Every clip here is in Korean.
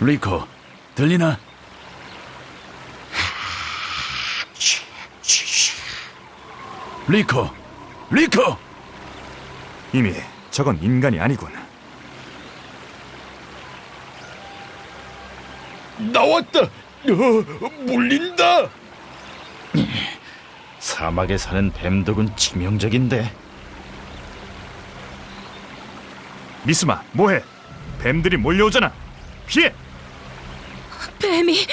리코, 들리나? 리코, 리코! 이미 저건 인간이 아니군. 나왔다. 어, 물린다. 사막에 사는 뱀독은 치명적인데 미스마, 뭐해? 뱀들이 몰려오잖아. 피해! 뱀이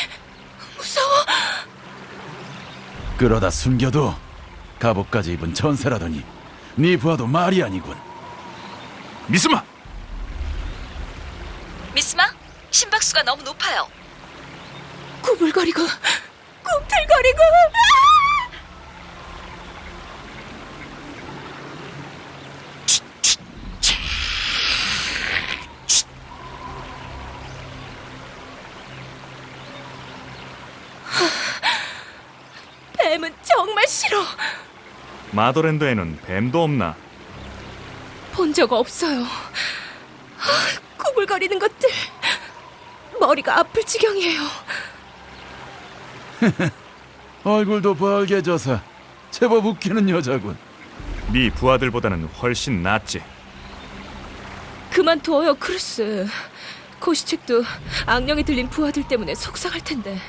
무서워. 끌어다 숨겨도 갑옷까지 입은 전세라더니 네 부하도 말이 아니군. 미스마! 미스마, 심박수가 너무 높아요. 구불거리고 꿈틀거리고. 싫어. 마더랜드에는 뱀도 없나? 본 적 없어요. 아, 구불거리는 것들 머리가 아플 지경이에요. 얼굴도 벌게져서 제법 웃기는 여자군. 네 부하들보다는 훨씬 낫지. 그만둬요, 크루스. 코시책도 악령이 들린 부하들 때문에 속상할 텐데.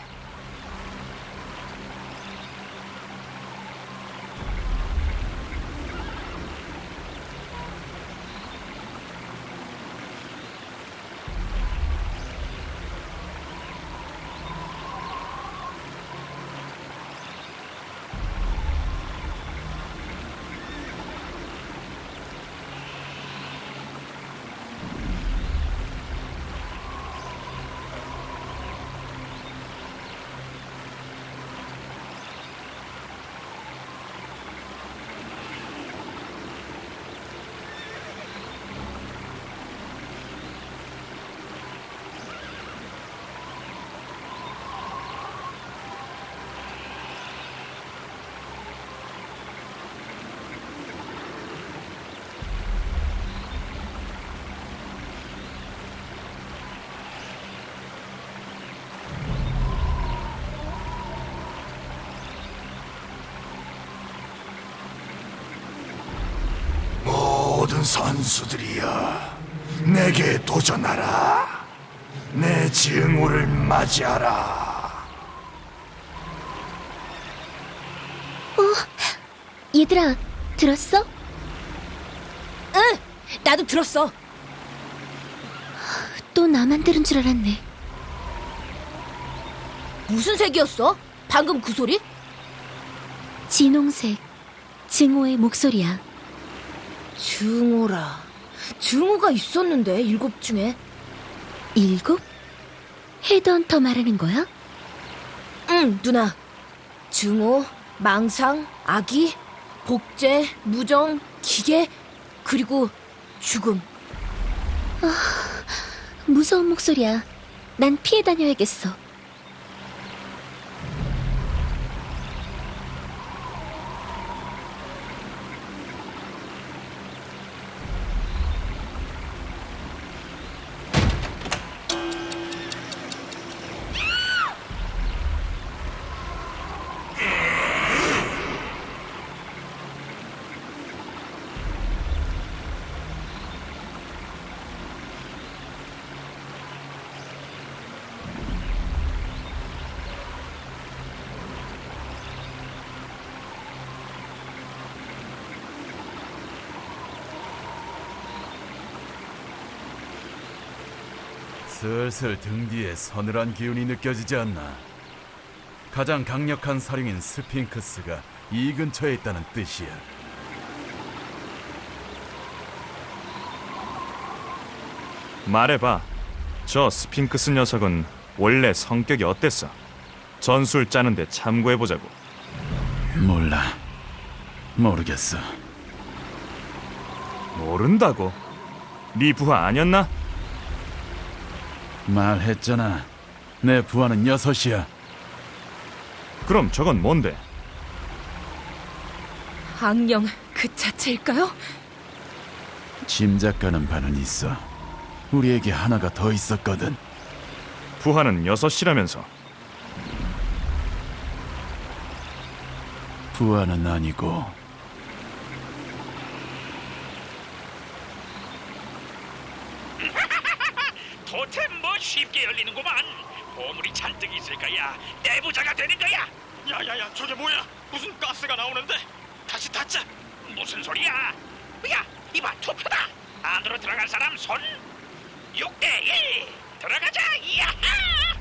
선수들이여, 내게 도전하라. 내 증오를 맞이하라. 얘들아, 들었어? 응, 나도 들었어. 또 나만 들은 줄 알았네. 무슨 색이었어? 방금 그 소리? 진홍색, 증오의 목소리야. 증오라. 증오가 있었는데 일곱 중에. 일곱? 헤드헌터 말하는 거야? 응, 누나. 증오, 망상, 악의, 복제, 무정, 기계, 그리고 죽음. 무서운 목소리야. 난 피해 다녀야겠어. 슬슬 등 뒤에 서늘한 기운이 느껴지지 않나. 가장 강력한 사령인 스핑크스가 이 근처에 있다는 뜻이야. 말해봐. 저 스핑크스 녀석은 원래 성격이 어땠어? 전술 짜는데 참고해보자고. 몰라. 모르겠어. 모른다고? 네 부하 아니었나? 말했잖아. 내 부하는 여섯이야. 그럼 저건 뭔데? 악령, 그그 자체일까요? 짐작가는 바는 있어. 우리에게 하나가 더 있었거든. 부하는 여섯이라면서 부하는 아니고 도템 뭐 쉽게 열리는구만. 보물이 잔뜩 있을 거야. 내부자가 되는 거야. 야야야, 저게 뭐야? 무슨 가스가 나오는데? 다시 닫자. 무슨 소리야? 야, 이봐 투표다. 안으로 들어갈 사람 손. 6대 1. 들어가자. 야하!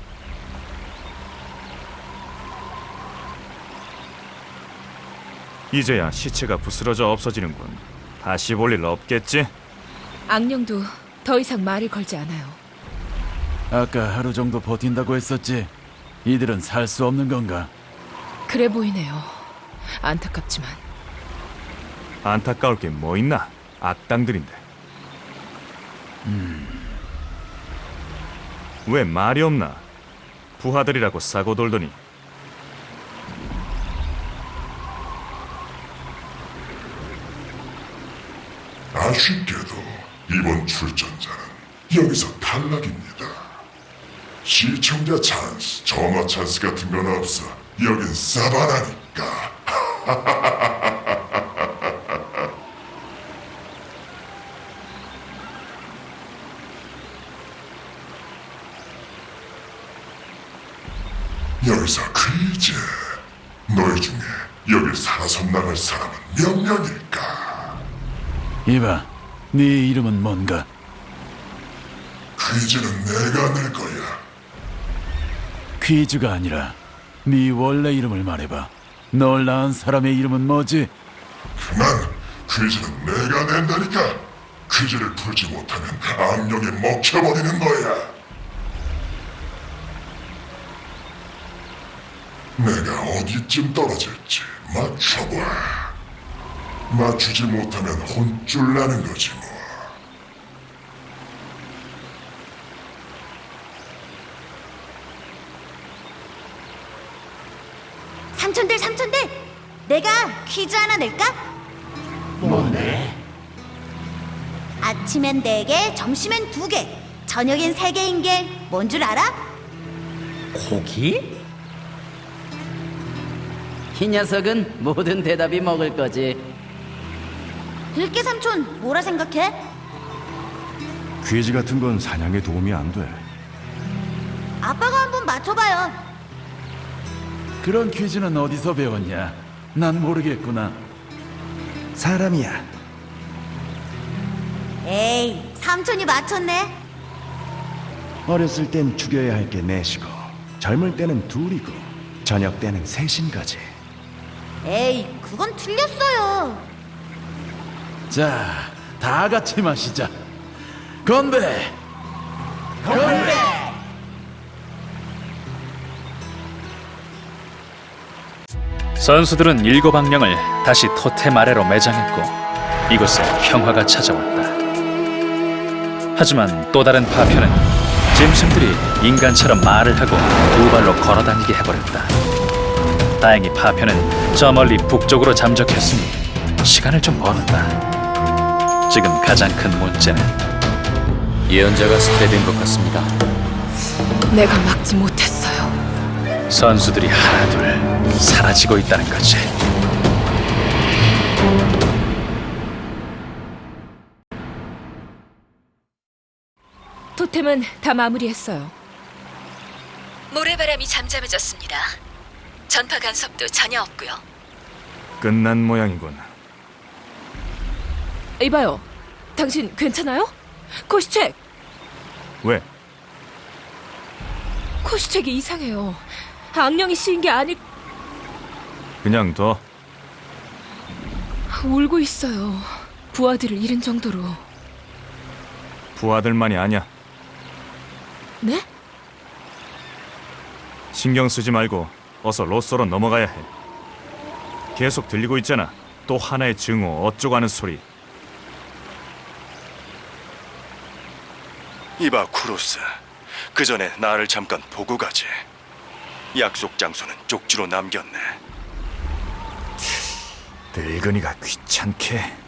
이제야 시체가 부스러져 없어지는군. 다시 볼 일 없겠지? 악령도 더 이상 말을 걸지 않아요. 아까 하루 정도 버틴다고 했었지. 이들은 살 수 없는 건가? 그래 보이네요. 안타깝지만 안타까울 게 뭐 있나? 악당들인데. 왜 말이 없나? 부하들이라고 싸고 돌더니 아쉽게도 이번 출전자는 여기서 탈락입니다. 시청자 찬스, 점화 찬스 같은 건 없어. 여긴 사바나니까. 여기서 퀴즈. 너희 중에 여길 살아서 나갈 사람은 몇 명일까? 이봐, 네 이름은 뭔가? 퀴즈는 내가 낼 거야. 퀴즈가 아니라 네 원래 이름을 말해봐. 널 낳은 사람의 이름은 뭐지? 그만 퀴즈는 내가 낸다니까. 퀴즈를 풀지 못하면 악령에 먹혀버리는 거야. 내가 어디쯤 떨어질지 맞춰봐. 맞추지 못하면 혼쭐 나는 거지 뭐. 삼촌들 삼촌들 내가 퀴즈 하나 낼까? 뭔데? 아침엔 네 개, 점심엔 두 개, 저녁엔 세 개인 게 뭔 줄 알아? 고기? 이 녀석은 모든 대답이 먹을 거지. 들깨 삼촌 뭐라 생각해? 퀴즈 같은 건 사냥에 도움이 안 돼. 아빠가 한번 맞춰봐요. 그런 퀴즈는 어디서 배웠냐? 난 모르겠구나. 사람이야. 에이 삼촌이 맞췄네. 어렸을 땐 죽여야 할 게 넷이고, 젊을 때는 둘이고, 저녁 때는 셋인 거지. 에이 그건 틀렸어요. 자, 다 같이 마시자. 건배! 건배! 선수들은 일곱 악령을 다시 토템 아래로 매장했고 이곳에 평화가 찾아왔다. 하지만 또 다른 파편은 짐승들이 인간처럼 말을 하고 두 발로 걸어다니게 해버렸다. 다행히 파편은 저 멀리 북쪽으로 잠적했으니 시간을 좀 벌었다. 지금 가장 큰 문제는 예언자가 삭제된 것 같습니다. 내가 막지 못했어요. 선수들이 하나둘 사라지고 있다는 거지. 토템은 다 마무리했어요. 모래바람이 잠잠해졌습니다. 전파 간섭도 전혀 없고요. 끝난 모양이군. 이봐요. 당신 괜찮아요? 코시책! 왜? 코시책이 이상해요. 악령이 씌인 게 아닐... 그냥 둬. 울고 있어요. 부하들을 잃은 정도로. 부하들만이 아니야. 네? 신경 쓰지 말고 어서 로쏘로 넘어가야 해. 계속 들리고 있잖아. 또 하나의 증오 어쩌고 하는 소리. 이봐 쿠로스 그 전에 나를 잠깐 보고 가지 약속 장소는 쪽지로 남겼네. 늙은이가 귀찮게